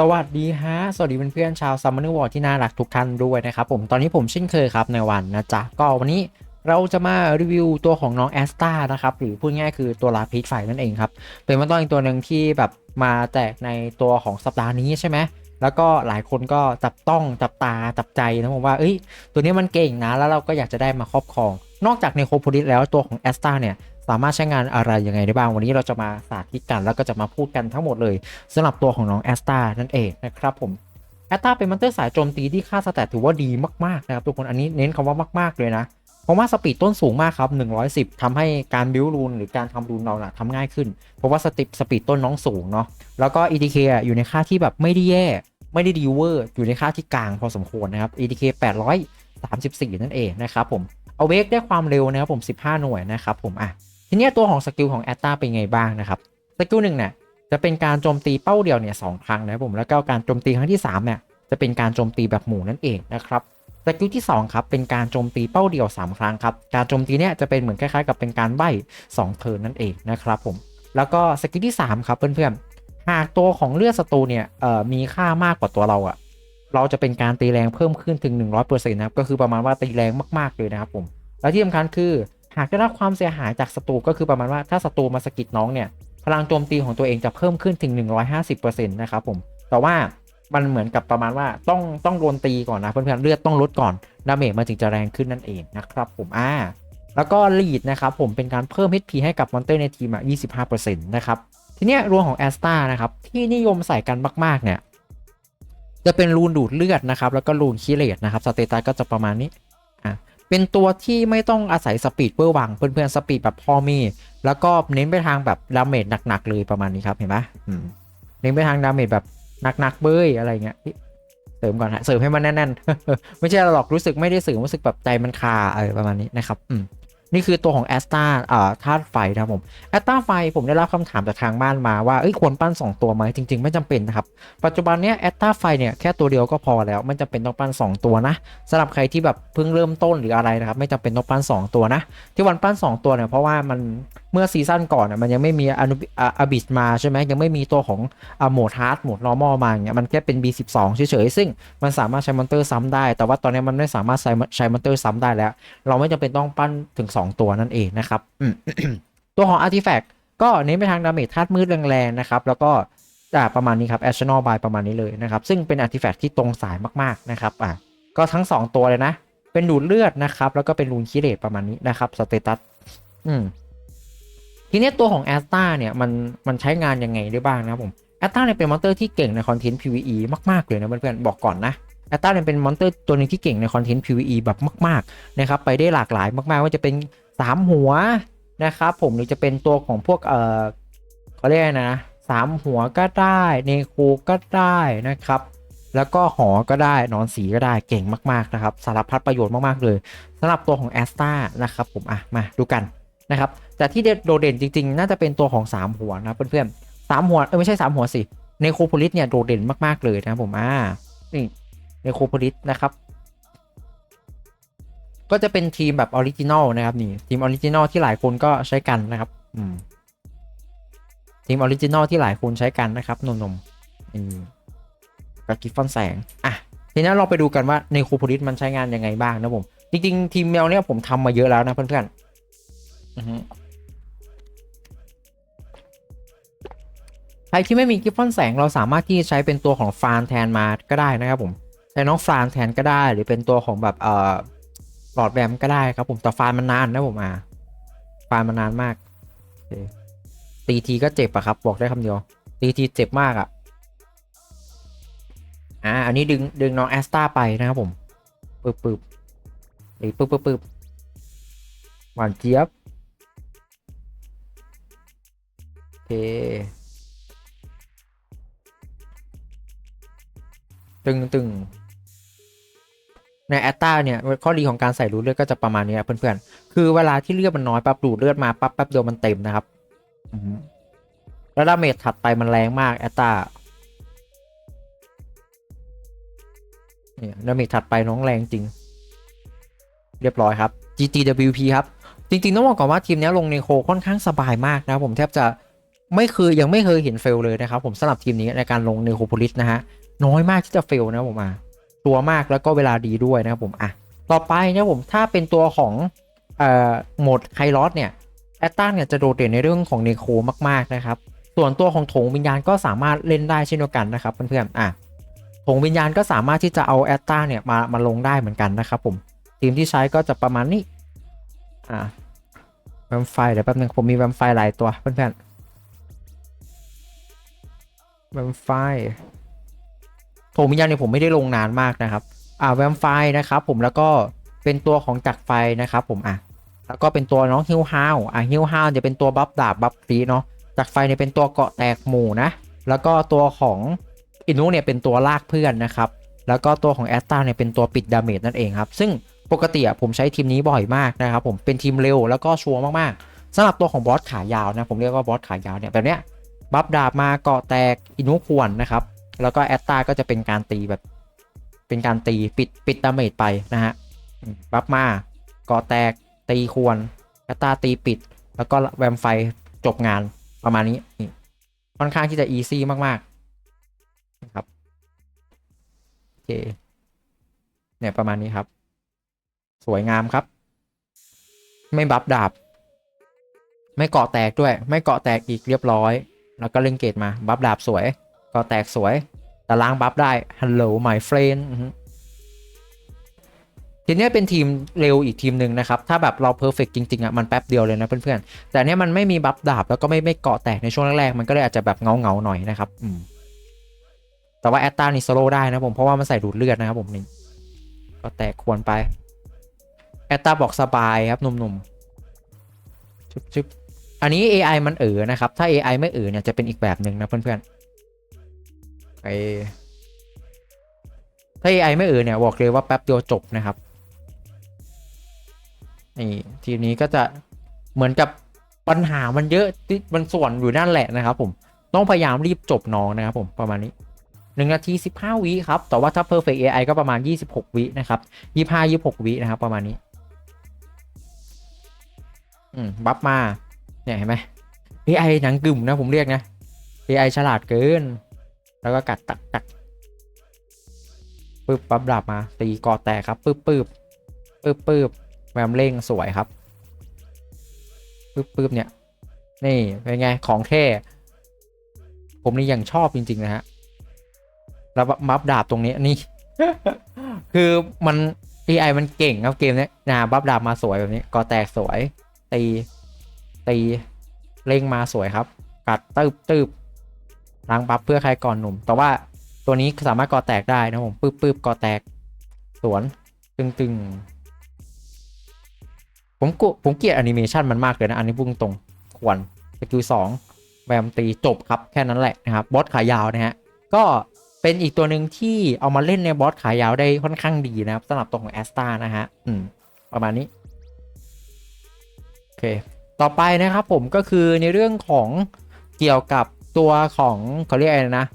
สวัสดีฮะ สวัสดีเพื่อนๆชาวซัมเมอนวอร์ที่น่ารักทุกท่านด้วยนะครับผมตอนนี้ผมเช่นเคยครับในวันนะจ๊ะ ก็วันนี้เราจะมารีวิวตัวของน้องแอสตานะครับ หรือพูดง่ายคือตัวลาพิษไฟนั่นเองครับ เป็นมันต้องอีกตัวหนึ่งที่แบบมาแจกในตัวของสัปดาห์นี้ใช่ไหมแล้วก็หลายคนก็จับต้องจับตาจับใจนะผมว่าเอ้ยตัวนี้มันเก่งนะแล้วเราก็อยากจะได้มาครอบครอง นอกจากในโคโพลิสแล้วตัวของแอสตาเนี่ย สามารถใช้งานอะไรยังไงได้บ้าง วันนี้เราจะมาสาธิตกัน แล้วก็จะมาพูดกันทั้งหมดเลยสำหรับตัวของน้องแอสตานั่นเองนะครับผมแอสตาเป็นมันเตอร์สายโจมตีที่ค่าสแตทถือว่าดีมากๆนะครับทุกคนอันนี้เน้นคำว่ามากๆเลยนะ เพราะว่าสปีดต้นสูงมากครับ 110ทำให้การบิวรูนหรือการทำรูนเราน่ะทำง่ายขึ้น เพราะว่าสติปสปีดต้นน้องสูงเนาะแล้วก็ EDK อะอยู่ในค่าที่แบบไม่ได้แย่ ไม่ได้ดีเวอร์ อยู่ในค่าที่กลางพอสมควรนะครับ EDK 834 นั่นเองนะครับผมเอาเวกได้ความเร็วนะครับผม 15 หน่วยนะครับผมอะ ทีนี้ตัวของสกิลของแอตตาเป็นไงบ้างนะครับสกิลหนึ่งเนี่ยจะเป็นการโจมตีเป้าเดียวเนี่ยสองครั้งนะครับผมแล้วก็การโจมตีครั้งที่3เนี่ยจะเป็นการโจมตีแบบหมู่นั่นเองนะครับสกิลที่2ครับเป็นการโจมตีเป้าเดียว 3 ครั้งครับการโจมตีเนี่ยจะเป็นเหมือนคล้ายๆ กับเป็นการใบ้2เทิร์นนั่นเองนะครับผมแล้วก็สกิลที่3ครับเพื่อนๆหากตัวของเลือดศัตรูเนี่ยมีค่ามากกว่าตัวเราอะเราจะเป็นการตีแรงเพิ่มขึ้นถึง 100%นะครับก็คือประมาณว่าตีแรงมากๆเลยนะครับผมแล้วที่สำคัญคือ หากได้รับความเสียหายจากศัตรูก็คือประมาณว่าถ้าศัตรูมาสกิดน้องเนี่ยพลังโจมตีของตัวเองจะเพิ่มขึ้นถึง 150%นะครับผมแต่ว่ามันเหมือนกับประมาณว่าต้องต้องโดนตีก่อนนะเพื่อนๆเลือดต้องลดก่อนดาเมจมันถึงจะแรงขึ้นนั่นเองนะครับผมอ่าแล้วก็ลีดนะครับผมเป็นการเพิ่ม HP ให้กับมอนเตอร์ในทีมอะ25%นะครับทีเนี้ยรวมของแอสตานะครับที่นิยมใส่กันมากๆเนี่ยจะเป็นรูนดูดเลือดนะครับแล้วก็รูนคิเลตนะครับสเตตัสก็จะประมาณนี้ เป็นตัวที่ไม่ต้องอาศัยสปีดเพื่อวังเพื่อนๆสปีดแบบพอมี แล้วก็เน้นไปทางแบบดาเมจหนักๆเลยประมาณนี้ครับเห็นไหมเน้นไปทางดาเมจแบบหนักๆเบ้ยอะไรเงี้ยเสริมก่อนฮะเสริมให้มันแน่นๆไม่ใช่หรอกรู้สึกไม่ได้เสริมรู้สึกแบบใจมันคาเออประมาณนี้นะครับ อืม นี่คือตัวของแอสตาอ่าธาตุไฟนะครับผมแอสตาไฟผมได้รับคำถามจากทางบ้านมาว่าเอ้ยควรปั้น 2 ตัวไหมจริง ๆ ไม่จำเป็นนะครับ ปัจจุบันเนี้ยแอตตาไฟเนี่ยแค่ตัวเดียวก็พอแล้วไม่จำเป็นต้องปั้น 2 ตัวนะสำหรับใครที่แบบเพิ่งเริ่มต้นหรืออะไรนะครับไม่จำเป็นต้องปั้น 2 ตัวนะ ที่วันปั้น 2 ตัวเนี่ยเพราะว่ามันเมื่อซีซั่นก่อนน่ะมันยังไม่มีอนุอาบิสมาใช่ไหมยังไม่มีตัวของอโหมดฮาร์ดโหมดนอร์มอลมาเงี้ยมันแค่เป็น B12 เฉยๆซึ่งมันสามารถใช้มอนเตอร์ซ้ำได้ แต่ว่าตอนนี้มันไม่สามารถใช้ใช้มอนเตอร์ซ้ำได้แล้ว เราไม่จำเป็นต้องปั้นถึง2 ตัวนั่นเองนะครับอืมตัวของอาร์ติแฟกต์ก็เน้นไปทางดาเมจธาตุมืดแรงๆนะครับ แล้วก็อ่าประมาณนี้ครับแอชชั่นอลบายประมาณนี้เลยนะครับ ซึ่งเป็นอาร์ติแฟกต์ที่ตรงสายมากๆนะครับอะก็ทั้ง 2 ตัวเลยนะ เป็นดูดเลือดนะครับ แล้วก็เป็นรูนคิเรตประมาณนี้นะครับสเตตัสอืมทีนี้ตัวของแอสตาเนี่ยมันมันใช้งานยังไงได้บ้างนะครับผมแอสตาเนี่ยเป็นมอนเตอร์ที่เก่งในคอนเทนต์ PVE มากๆเลยนะเพื่อนๆบอกก่อนนะ แอสตาเนี่ยเป็นมอนเตอร์ตัวหนึงที่เก่งในคอนเทนต์ PVE แบบมากๆนะครับไปได้หลากหลายมากๆ ว่าจะเป็นสามหัวนะครับผมหรือจะเป็นตัวของพวกเออเขาเรียกนะสามหัวก็ได้เนโคก็ได้นะครับ แล้วก็หอก็ได้นอนสีก็ได้เก่งมากๆนะครับสารพัดประโยชน์มากๆเลยสำหรับตัวของแอสตานะครับผมอะมาดูกันนะครับแต่ที่โดดเด่นจริงๆ น่าจะเป็นตัวของ 3 หัวนะเพื่อนๆสามหัวเออไม่ใช่ 3 หัวสิเนโคโพลิสเนี่ยโดดเด่นมากๆเลยนะครับผมอ่านี่ นโคโพลิสนะครับ ก็จะเป็นทีมแบบออริจินอลนะครับนี่ทีมออริจินอลที่หลายคนก็ใช้กันนะครับอืมทีมออริจินอลที่หลายคนใช้กันนะครับนมๆนี่กับกิฟฟอนแสงอะทีนี้เราไปดูกันว่าในคูโพลิสมันใช้งานยังไงบ้างนะผม จริง ๆ ทีมแมวเนี่ยผมทำมาเยอะแล้วนะเพื่อนๆอือฮึใครที่ไม่มีกิฟฟอนแสงเราสามารถที่จะใช้เป็นตัวของฟานแทนมาก็ได้นะครับผมใช้น้องฟานแทนก็ได้ หรือเป็นตัวของแบบเอ่อหลอดแบมก็ได้ครับผมแต่ฟานมันนานนะผมอะฟานมันนานมากตีทีก็เจ็บอะครับ บอกได้คำเดียวตีทีเจ็บมากอะอ่าอันนี้ดึงดึงน้องแอสตาไปนะครับผมปึ๊บปึ๊บหรือปึ๊บปึ๊บปึ๊บหวานเจี๊ยบโอเคตึงตึง ในแอตตาเนี่ยข้อดีของการใส่รูดเลือดก็จะประมาณนี้เพื่อนๆ คือเวลาที่เลือดมันน้อยปั๊บดูดเลือดมาปั๊บแป๊บเดียวมันเต็มนะครับแล้วดาเมจถัดไปมันแรงมากแอตตาเนี่ยดาเมจถัดไปน้องแรงจริง เรียบร้อยครับ GTWP ครับ จริงๆต้องบอกก่อนว่าทีมนี้ลงในโคค่อนข้างสบายมากนะครับผมแทบจะไม่เคยยังไม่เคยเห็นเฟลเลยนะครับผมสำหรับทีมนี้ในการลงเนโคโพลิสนะฮะน้อยมากที่จะเฟลนะผมอะ ตัวมากแล้วก็เวลาดีด้วยนะครับผมอะต่อไปนะผมถ้าเป็นตัวของเอ่อโหมดไคลอสเนี่ยแอตตันเนี่ยจะโดดเด่นในเรื่องของเนโคมากๆนะครับส่วนตัวของถงวิญญาณก็สามารถเล่นได้เช่นเดียวกันนะครับเพื่อนๆอะถงวิญญาณก็สามารถที่จะเอาแอตตาเนี่ยมามาลงได้เหมือนกันนะครับผมทีมที่ใช้ก็จะประมาณนี้อะแวมไฟเดี๋ยวแป๊บนึงผมมีแวมไฟหลายตัวเพื่อนๆแวมไฟ ร์โถงวิญญาณเนี่ยผมไม่ได้ลงนานมากนะครับอ่าแวมไฟนะครับผมแล้วก็เป็นตัวของจักรไฟนะครับผมอะแล้วก็เป็นตัวน้องฮิวฮาวอะฮิวฮาวจะเป็นตัวบัฟดาบบัฟครีเนาะจากไฟเนี่ยเป็นตัวเกาะแตกหมู่นะ แล้วก็ตัวของอินุเนี่ยเป็นตัวลากเพื่อนนะครับ แล้วก็ตัวของแอสตาเนี่ยเป็นตัวปิดดาเมจนั่นเองครับ ซึ่งปกติอะผมใช้ทีมนี้บ่อยมากนะครับผม เป็นทีมเร็วแล้วก็ชัวร์มากๆสำหรับตัวของบอสขายาวนะ ผมเรียกว่าบอสขายาวเนี่ยแบบเนี้ยบัฟดาบมาเกาะแตกอินุควรนะครับ แล้วก็แอสตาก็จะเป็นการตีแบบ เป็นการตีปิดปิดดาเมจไปนะฮะบัฟมาเกาะแตกตีควรแอสตาตีปิด แล้วก็แวมไฟจบงานประมาณนี้นี่ค่อนข้างที่จะ easy มากๆนะครับโอเคเนี่ยประมาณนี้ครับ สวยงามครับ ไม่บัฟดาบ ไม่เกาะแตกด้วย ไม่เกาะแตกอีกเรียบร้อย แล้วก็เล่นเกตมา บัฟดาบสวย กาะแตกสวย แต่ล้างบัฟได้ Hello my friend ทีนี้เป็นทีมเร็วอีกทีมหนึ่งนะครับ ถ้าแบบเราเพอร์เฟกจริงๆอะมันแป๊บเดียวเลยนะเพื่อนๆ แต่เนี้ยมันไม่มีบัฟดาบแล้วก็ไม่ไม่เกาะแตกในช่วงแรกๆ มันก็เลยอาจจะแบบเงาเงาๆหน่อยนะครับอืมแต่ว่าแอตตานี่สโลได้นะผม เพราะว่ามันใส่ดูดเลือดนะครับผมนี่ก็แตกควรไปแอตตาบอกสบายครับหนุ่มๆชึบชึบอันนี้ AI มันเอ๋อนะครับ ถ้า AI ไม่เอ๋อเนี่ยจะเป็นอีกแบบหนึ่งนะเพื่อนๆ ไอถ้า AI ไม่เออเนี่ยบอกเลยว่าแป๊บเดียวจบนะครับนี่ทีนี้ก็จะเหมือนกับปัญหามันเยอะที่มันส่วนอยู่นั่นแหละนะครับ ผมต้องพยายามรีบจบน้องนะครับ ผมประมาณนี้หนึ่งนาทีสิบห้าวิครับ แต่ว่าถ้า perfect AI ก็ประมาณยี่สิบหกวินะครับยี่ห้ายี่หกวินะครับ ประมาณนี้ อืม บัฟมา เนี่ยเห็นไหม AI หนังกึ่มนะผมเรียกนะ AI ฉลาดเกิน แล้วก็กัดตักตักปึ๊บปั๊บดาบมาตีกอแตกครับปึ๊บปึ๊บปึ๊บปึ๊บแวมเร่งสวยครับปึ๊บปึ๊บเนี่ยนี่เป็นไงของแท้ผมนี่ยังชอบจริง ๆ นะฮะแล้วบัฟดาบตรงนี้นี่ คือมัน AI มันเก่งครับเกมเนี้ยนะบัฟดาบมาสวยแบบนี้ก็แตกสวยตีตีเร่งมาสวยครับ กัดตืบตืบ ล้างบัฟเพื่อใครก่อนหนุ่ม แต่ว่าตัวนี้สามารถก่อแตกได้นะผมปึ๊บปึ๊บก่อแตก สวน ตึงตึงผมกผมเกลียดแอนิเมชันมันมากเลยนะ อันนี้พุ่งตรงควรสกิลสองแวมตีจบครับแค่นั้นแหละนะครับบอสขายาวนะฮะก็เป็นอีกตัวหนึ่งที่เอามาเล่นในบอสขายาวได้ค่อนข้างดีนะครับสำหรับตัวของแอสตานะฮะอืมประมาณนี้โอเค ต่อไปนะครับผมก็คือในเรื่องของเกี่ยวกับ ตัวของเขาเรียกอะไรนะ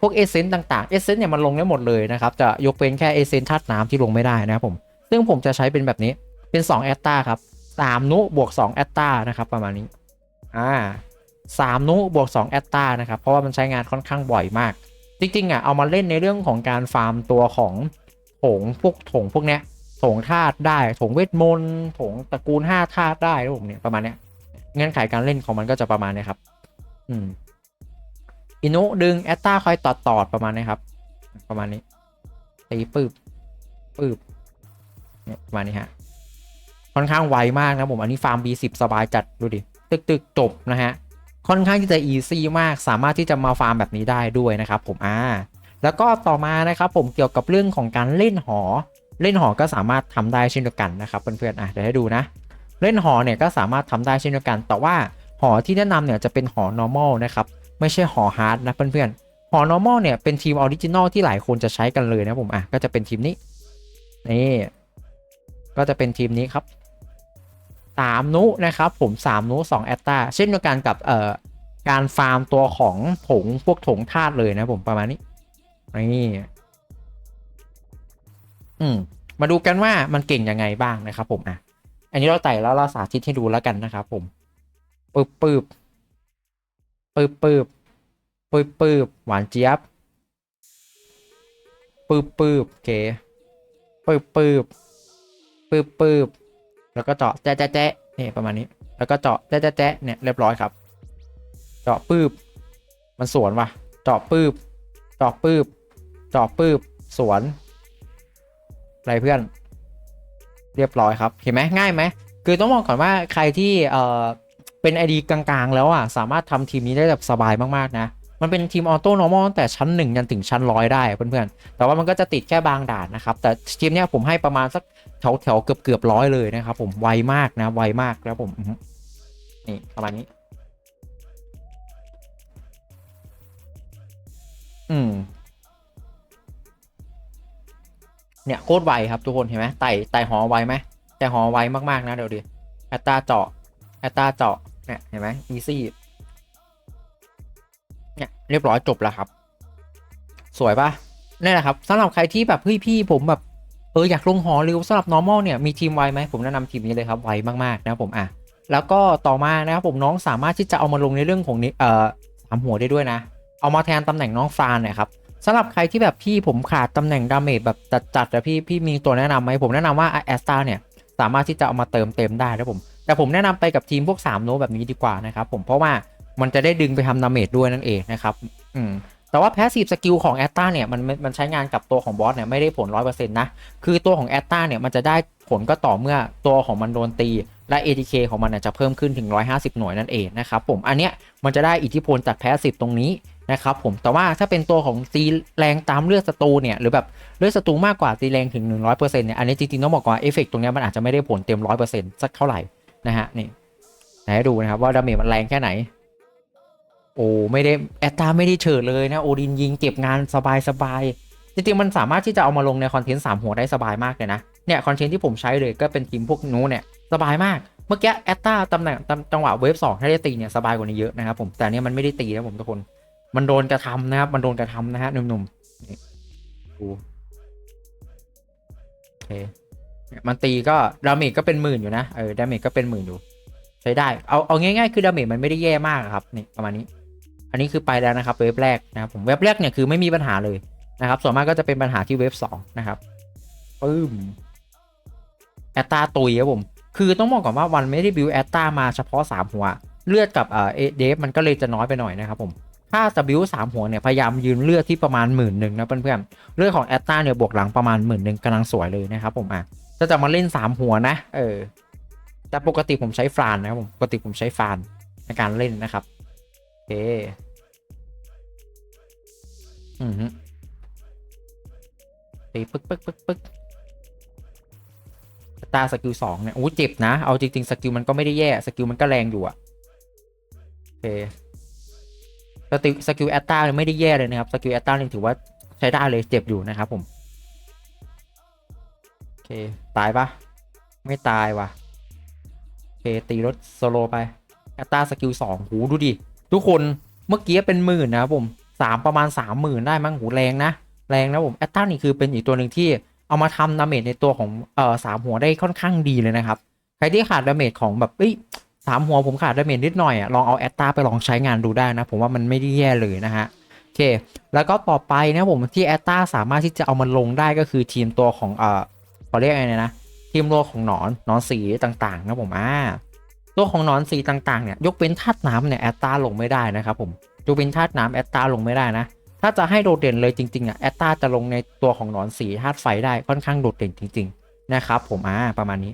พวกเอเซนต์ต่างๆเอเซนต์เนี่ยมันลงได้หมดเลยนะครับ จะยกเว้นแค่เอเซนต์ธาตุน้ำที่ลงไม่ได้นะครับผม ซึ่งผมจะใช้เป็นแบบนี้เป็น2แอตตาครับ3นุบวก2แอตตานะครับประมาณนี้อ่า3นุบวก2แอตตานะครับ เพราะว่ามันใช้งานค่อนข้างบ่อยมาก จริงๆอะเอามาเล่นในเรื่องของการฟาร์มตัวของถงพวกถงพวกเนี้ยถงธาตุได้ถงเวทมนต์ถงตระกูล5ธาตุได้นะผมเนี่ยประมาณเนี้ยเงื่อนไขการเล่นของมันก็จะประมาณนี้ครับ อืม อินุดึงแอตตาคอยตอดตอดประมาณนี้ครับ ประมาณนี้ตีปืบปืบเนี่ยประมาณนี้ฮะ ค่อนข้างไวมากนะผม อันนี้ฟาร์ม B10 สบายจัดดูดิ ตึกตึกจบนะฮะ ค่อนข้างที่จะอีซี่มาก สามารถที่จะมาฟาร์มแบบนี้ได้ด้วยนะครับผม อ่า แล้วก็ต่อมานะครับผมเกี่ยวกับเรื่องของการเล่นหอ เล่นหอก็สามารถทำได้เช่นเดียวกันนะครับเพื่อนๆ อะเดี๋ยวให้ดูนะ เล่นหอเนี่ยก็สามารถทำได้เช่นเดียวกัน แต่ว่าหอที่แนะนำเนี่ยจะเป็นหอ normal นะครับ ไม่ใช่หอ hard นะเพื่อนๆหอ normal เนี่ยเป็นทีมออริจินอลที่หลายคนจะใช้กันเลยนะผมอะก็จะเป็นทีมนี้นี่ก็จะเป็นทีมนี้ครับสามนุนะครับผมสามนุสองแอตตาเช่นเดียวกันกับเอ่อการฟาร์มตัวของถงพวกถงธาตุเลยนะผมประมาณนี้นี่อืมมาดูกันว่ามันเก่งยังไงบ้างนะครับผมอะอันนี้เราไต่แล้วเราสาธิตให้ดูแล้วกันนะครับผมปึ๊บปึ๊บ ปืบปืบปืบปืบหวานเจี๊ยบปืบปืบโอเคปืบปืบปืบปืบแล้วก็เจาะแจ๊ะแจ๊ะแจ๊ะนี่ประมาณนี้ แล้วก็เจาะแจ๊ะแจ๊ะแจ๊ะเนี่ยเรียบร้อยครับ เจาะปืบมันสวนว่ะ เจาะปืบเจาะปืบเจาะปืบสวนอะไรเพื่อน เรียบร้อยครับ เห็นไหมง่ายไหม คือต้องบอกก่อนว่าใครที่เอ่อ เป็นไอดีกลางๆ แล้วอะสามารถทำทีมนี้ได้แบบสบายมากๆนะมันเป็นทีมออโต้นอร์มอลตั้งแต่ชั้น1ยันถึงชั้นร้อยได้เพื่อนๆ แต่ว่ามันก็จะติดแค่บางด่านนะครับ แต่ทีมเนี้ยผมให้ประมาณสักแถวแถวๆเกือบเกือบร้อยเลยนะครับผมไวมากนะไวมากแล้วผมนี่ประมาณนี้ อืม เนี่ยโคตรไวครับทุกคนเห็นไหมไต่ไต่หอไวไหมแต่หอไวมากๆนะเดี๋ยวดิแอตตาเจาะแอตตาเจาะ เนี่ยเห็นไหมอีซี่เนี่ยเรียบร้อยจบแล้วครับ สวยปะนี่แหละครับสำหรับใครที่แบบเฮ้ยพี่ผมแบบเอออยากลงหอเร็วสำหรับ normal เนี่ยมีทีมไวไหมผมแนะนำทีมนี้เลยครับไวมากๆนะครับผมอะแล้วก็ต่อมานะครับผมน้องสามารถที่จะเอามาลงในเรื่องของนี้เอ่อสามหัวได้ด้วยนะ เอามาแทนตำแหน่งน้องฟานเนี่ยครับสำหรับใครที่แบบพี่ผมขาดตำแหน่งดาเมจแบบจัดๆแต่พี่พี่มีตัวแนะนำไหมผมแนะนำว่าแอสตาเนี่ยสามารถที่จะเอามาเติมเต็มได้นะผม แต่ผมแนะนำไปกับทีมพวก 3 โนแบบนี้ดีกว่านะครับผมเพราะว่ามันจะได้ดึงไปทำดาเมจด้วยนั่นเองนะครับอืมแต่ว่าแพสซีฟสกิลของแอตตาเนี่ยมันมันใช้งานกับตัวของบอสเนี่ยไม่ได้ผล 100%นะ คือตัวของแอตตาเนี่ยมันจะได้ผลก็ต่อเมื่อตัวของมันโดนตี และ ATK ของมันจะเพิ่มขึ้นถึง 150 หน่วยนั่นเองนะครับผมอันเนี้ยมันจะได้อิทธิพลจากแพสซีฟตรงนี้นะครับผมแต่ว่าถ้าเป็นตัวของตีแรงตามเลือดศัตรูเนี่ยหรือแบบเลือดศัตรูมากกว่าตีแรงถึง 100%เนี่ยอันนี้จริงๆต้องบอกก่อนว่าเอฟเฟกตรงเนี้มันอาจจะไม่ได้ผลเต็ม 100%สักเท่าไหร่ นะฮะนี่ให้ดูนะครับว่าดาเมจมันแรงแค่ไหน โอ้ไม่ได้แอตตาไม่ได้เฉิดเลยนะโอดินยิงเก็บงานสบายสบายจริงๆมันสามารถที่จะเอามาลงในคอนเทนต์สามหัวได้สบายมากเลยนะเนี่ยคอนเทนต์ที่ผมใช้เลยก็เป็นทีมพวกนู้นเนี่ยสบายมากเมื่อกี้แอตตาตำแหน่งตำจังหวะเวฟสองถ้าได้ตีเนี่ยสบายกว่านี้เยอะนะครับผมแต่เนี้ยมันไม่ได้ตีนะผมทุกคน มันโดนกระทำนะครับมันโดนกระทำนะฮะหนุ่มๆโอเค มันตีก็ดาเมจก็เป็นหมื่นอยู่นะเออดาเมจก็เป็นหมื่นอยู่ใช้ได้เอาเอาง่ายๆคือดาเมจมันไม่ได้แย่มากครับนี่ประมาณนี้ อันนี้คือไปแล้วนะครับเว็บแรกนะครับผมเว็บแรกเนี่ยคือไม่มีปัญหาเลยนะครับ ส่วนมากก็จะเป็นปัญหาที่เว็บสองนะครับปึ้มแอตตาตุยครับผมคือต้องบอกก่อนว่าวันไม่ได้บิวแอตตามาเฉพาะ 3 หัว เลือดกับเอ่อเดฟมันก็เลยจะน้อยไปหน่อยนะครับผมถ้าจะบิวสามหัวเนี่ยพยายามยืนเลือดที่ประมาณหมื่นหนึ่งนะเพื่อนๆเลือดของแอตตาเนี่ยบวกหลังประมาณหมื่นหนึ่งกำลังสวยเลยนะครับผมอะ ถ้าจะมาเล่นสามหัวนะ เออ แต่ปกติผมใช้ฟรานนะครับผมปกติผมใช้ฟรานในการเล่นนะครับ โอเค อือฮึตีปึ๊กปึ๊กปึ๊กปึ๊กตาสกิลสองเนี่ยโอ้เจ็บนะ เอาจริงๆสกิลมันก็ไม่ได้แย่สกิลมันก็แรงอยู่อะโอเคสกิลสกิลแอตตาไม่ได้แย่เลยนะครับสกิลแอตตายังถือว่าใช้ได้เลยเจ็บอยู่นะครับผมโอ เค ตายปะไม่ตายว่ะโอเคตีรถโซโลไปแอตตาสกิลสองหูดูดิ ทุกคนเมื่อกี้เป็นหมื่นนะผมสามประมาณสามหมื่นได้มั้งหูแรงนะ แรงนะผมแอตตานี่คือเป็นอีกตัวหนึ่งที่เอามาทำดาเมจในตัวของเอ่อสามหัวได้ค่อนข้างดีเลยนะครับ ใครที่ขาดดาเมจของแบบเอ้ยสามหัวผมขาดดาเมจนิดหน่อยอะลองเอาแอตตาไปลองใช้งานดูได้นะ ผมว่ามันไม่ได้แย่เลยนะฮะโอเค แล้วก็ต่อไปนะผมที่แอตตาสามารถที่จะเอามันลงได้ก็คือทีมตัวของเอ่อ เขาเรียกอะไรนะทีมตัวของหนอนหนอนสีต่างๆนะผมอ่าตัวของหนอนสีต่างๆเนี่ยยกเว้นธาตุน้ำเนี่ยแอตตาลงไม่ได้นะครับผมยกเว้นธาตุน้ำแอตตาลงไม่ได้นะถ้าจะให้โดดเด่นเลยจริงๆอะแอตตาจะลงในตัวของหนอนสีธาตุไฟได้ค่อนข้างโดดเด่นจริง ๆ นะครับผมอ่าประมาณนี้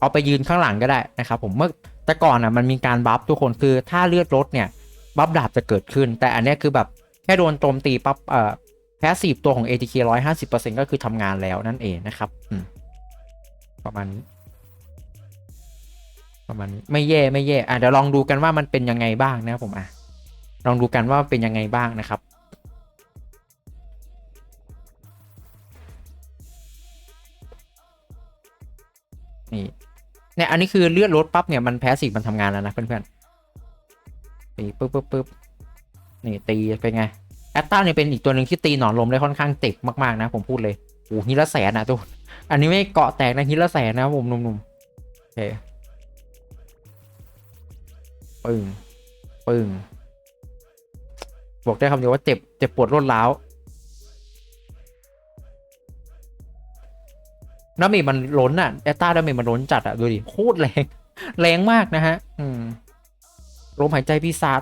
เอาไปยืนข้างหลังก็ได้นะครับผมเมื่อแต่ก่อนอะมันมีการบัฟทุกคนคือถ้าเลือดลดเนี่ยบัฟดาบจะเกิดขึ้น แต่อันนี้คือแบบแค่โดนโจมตีปั๊บเอ่อ แพสซีฟตัวของ ATK 150%ก็คือทำงานแล้วนั่นเองนะครับประมาณนี้ประมาณนี้ไม่แย่ไม่แย่อะเดี๋ยวลองดูกันว่ามันเป็นยังไงบ้างนะครับผมอะลองดูกันว่าเป็นยังไงบ้างนะครับนี่เนี่ยอันนี้คือเลือดลดปั๊บเนี่ยมันแพสซีฟมันทำงานแล้วนะเพื่อนๆตีปึ๊บปึ๊บปึ๊บนี่ตีเป็นไง แอตตาเนี่ยเป็นอีกตัวหนึ่งที่ตีหนอนลมได้ค่อนข้างเจ็บมากๆนะ ผมพูดเลยโอ้ฮิละแสนนะทุกอันนี้ไม่เกาะแตกนะฮิละแสนนะผมหนุ่มๆโอเคปึ้งปึ้งบอกได้คำเดียวว่าเจ็บเจ็บปวดรวดร้าวดาเมจมันล้นอะแอตตาดาเมจมันล้นจัดอะดูดิโคตรแรง แรงมากนะฮะ อืมลมหายใจปีศาจ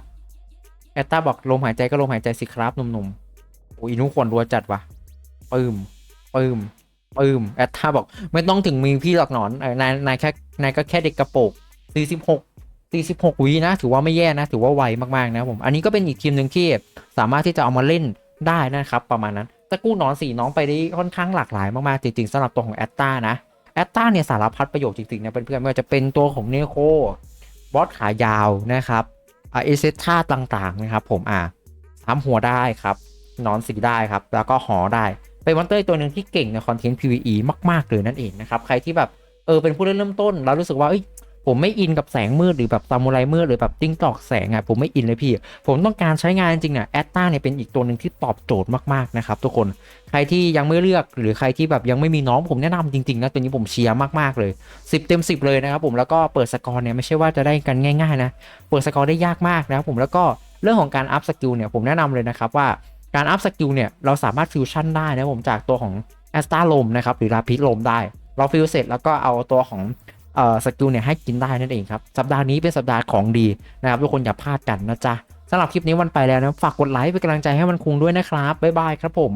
แอตตาบอกลมหายใจก็ลมหายใจสิครับหนุ่มๆโอ้ยนุควรรัวจัดวะปึ้มปึ้มปึ้มแอตตาบอก ไม่ต้องถึงมีพี่หรอกหนอนนายนายแค่นายก็แค่เด็กกระโปรงสี่สิบหกสี่สิบหกวินะ ถือว่าไม่แย่นะ ถือว่าไวมากๆนะผม อันนี้ก็เป็นอีกทีมหนึ่งที่สามารถที่จะเอามาเล่นได้นะครับ ประมาณนั้นตะกูลหนอนสีน้องไปได้ค่อนข้างหลากหลายมากๆจริงๆสำหรับตัวของแอตตานะแอตตาเนี่ยสารพัดประโยชน์จริงๆนะเพื่อนๆไม่ว่าจะเป็นตัวของเนโคบอสขายาวนะครับ เอเซท่าต่างๆนะครับผมอ่าสามหัวได้ครับนอนสีได้ครับ แล้วก็หอได้ เป็นมอนเตอร์ตัวหนึ่งที่เก่งในคอนเทนต์ PVE มาก ๆ เลยนั่นเองนะครับ ใครที่แบบเออเป็นผู้เล่นเริ่มต้น แล้วรู้สึกว่าเอ้ย ผมไม่อินกับแสงมืดหรือแบบซามูไรมืดหรือแบบจิ้งจอกแสงอะผมไม่อินเลยพี่ ผมต้องการใช้งานจริงๆเนี่ยแอตตาเนี่ยเป็นอีกตัวหนึ่งที่ตอบโจทย์มากๆนะครับทุกคนใครที่ยังไม่เลือกหรือใครที่แบบยังไม่มีน้องผมแนะนำจริงๆนะตัวนี้ผมเชียร์มากๆเลย 10 เต็ม 10 เลยนะครับผมแล้วก็เปิดสกอร์เนี่ยไม่ใช่ว่าจะได้กันง่ายๆนะเปิดสกอร์ได้ยากมากนะครับผมแล้วก็เรื่องของการอัพสกิลเนี่ยผมแนะนำเลยนะครับว่าการอัพสกิลเนี่ยเราสามารถฟิวชั่นได้นะผมจากตัวของแอสตาลมนะครับหรือลาพิษลมได้ เราฟิวเสร็จแล้วก็เอาตัวของ สกิลเนี่ยให้กินได้นั่นเองครับ สัปดาห์นี้เป็นสัปดาห์ของดีนะครับทุกคนอย่าพลาดกันนะจ๊ะสำหรับคลิปนี้วันไปแล้วนะฝากกดไลค์เป็นกำลังใจให้มันคุงด้วยนะครับบ๊ายบายครับผม